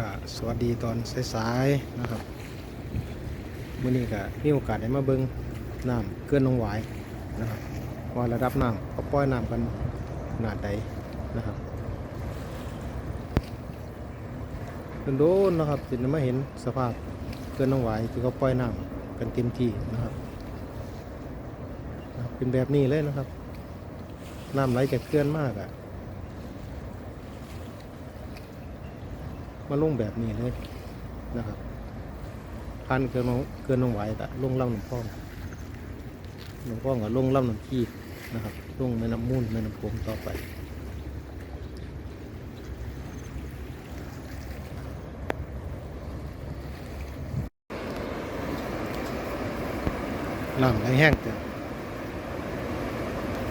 ก็สวัสดีตอนสายๆนะครับมื่อนี้ก็มีโอกาสได้มาเบิงน้ำเกินหนองหวนะครับว่าระดับน้ำเขาปล่อยน้ำกันขนาดใดนะครับโดนนะครับจินมาเห็นสภาพเกินหนองหวายที่เขาปล่อยน้ำกันเต็มที่นะครับเป็นแบบนี้เลยนะครับน้ำไหลจากเขื่อนมากอะ มาลงแบบนี้เลยนะครับพันเกินมาเกินลงไหวกะลงล่ำหนองพ่องหนองพ่องกับลงล่ำหนองขี้นะครับลงแม่น้ำมูลแม่น้ำโขงต่อไปน้ำไหลแห้งจ้ะ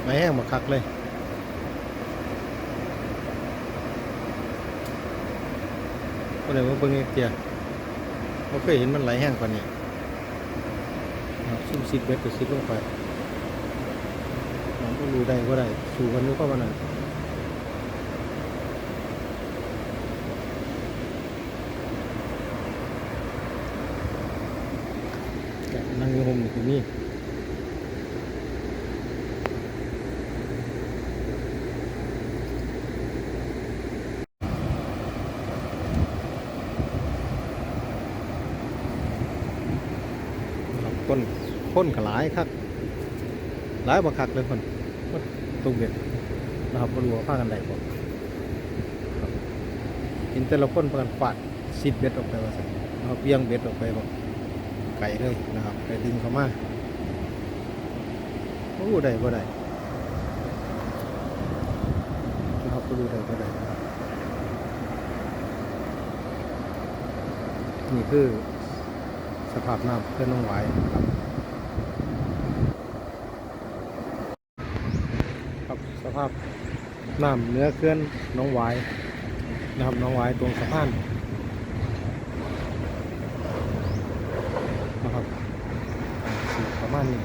ไหลแห้งมาคักเลย ก็เลยว่าเบิ่งเตียเราเคยเห็นมันไหลแห้งกว่านี้ซุ่มซิดเบ็ดก็ซิดลงไปน้องก็รู้ได้ก็ได้ สู่กันรู้ก็วันนั้นนั่งอยู่ห่มอยู่ที่นี่ คนคนขลายคักหลายบักคักเลยคนตรงเบ็ดนะครับวัวาผ้ากันใดบ่ครับเห็นแต่ละคนพากันฟาดซิดเบ็ดออกไปว่าสั่นนะครับเบี่ยงเบ็ดออกไปบอกไก่เลยนะครับไปดึงเข้ามาโอ้ได้บ่ได้นะครับก็ดูได้บ่ได้นี่คือ สภาพน้ำเพื่อนน้องไหวครับสภาพน้ำเนื้อเคลื่อนน้องไหวนะครับน้องไหวตรงสะพานนะครับอ่าสีประมาณนี้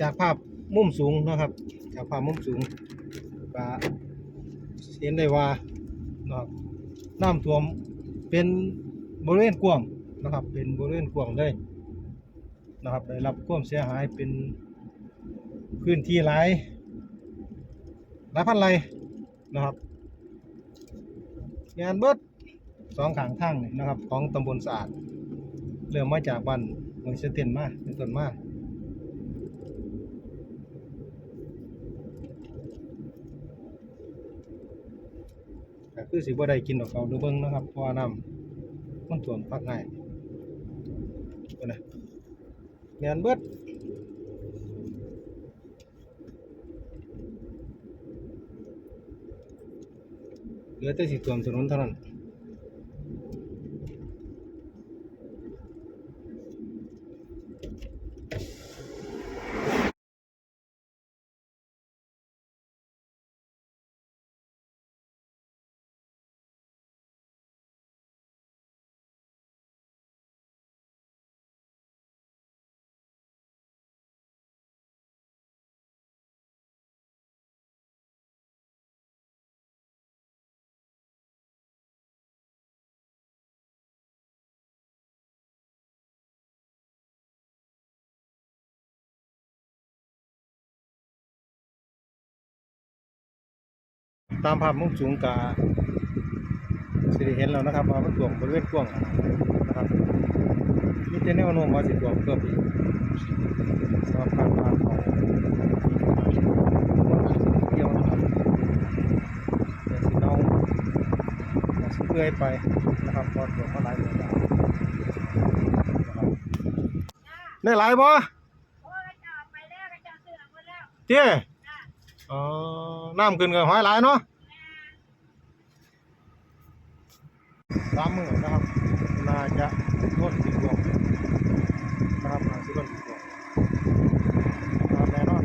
จากภาพมุมสูงนะครับ จากภาพมุมสูงก็เห็นได้ว่านะครับน้ำท่วมเป็นบริเวณกว้างนะครับ เป็นบริเวณกว้างเลยนะครับได้รับความเสียหายเป็นพื้นที่หลายหลายพันไรนะครับงานเบิดสองขางทางนี่นะครับ ของตำบลสะอาดเริ่มมาจากบ้านเมืองเสตียนมาเป็นต้นมาก็ คือสิบ่ได้กินดอกเขาดูเบิ้งนะครับเพราะน้ำมันถ่วมพักง่ายนะแม่นเบิดเหลือแต่สิท่วมถนนเท่านั้น ตามภาพมุมสูงกาสิเห็นแล้วนะครับว่ามันท่วมบริเวณกว้างนะครับมีแต่แนวโน้มว่าสิท่วมเพิ่มอีกสำหรับการผ่านของเกี่ยวนะครับเดี๋ยวสิเน่าเดี๋ยวสิเปื่อยไปนะครับพอท่วมมาหลายเดือนแล้วนะครับได้หลายบ่โอ้ยจะไปแล้วก็จะเสือมดแล้วเจ้อ๋อน้ำขึ้นกับหอยหลายเนาะ สามหมื่นนะครับน่าจะล้นสิบวงนะครับน่าจะล้นสิบวงนะครับแน่นอน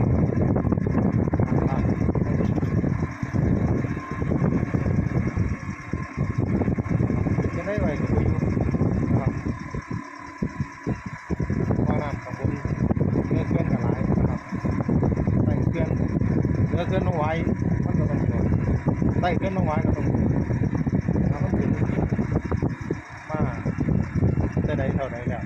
อ่าจะได้ไว้กับอยู่นะครับว่าน้ำของผมเนื้อเคลื่อนกับหลายนะครับใต้เคลื่อนเนื้อเคลื่อนน้องไว้มันก็ต้องโดนใต้เคลื่อนน้องไว้ก็ต้องโดน มาเจริงมาแต่ใดเท่าใดแล้ว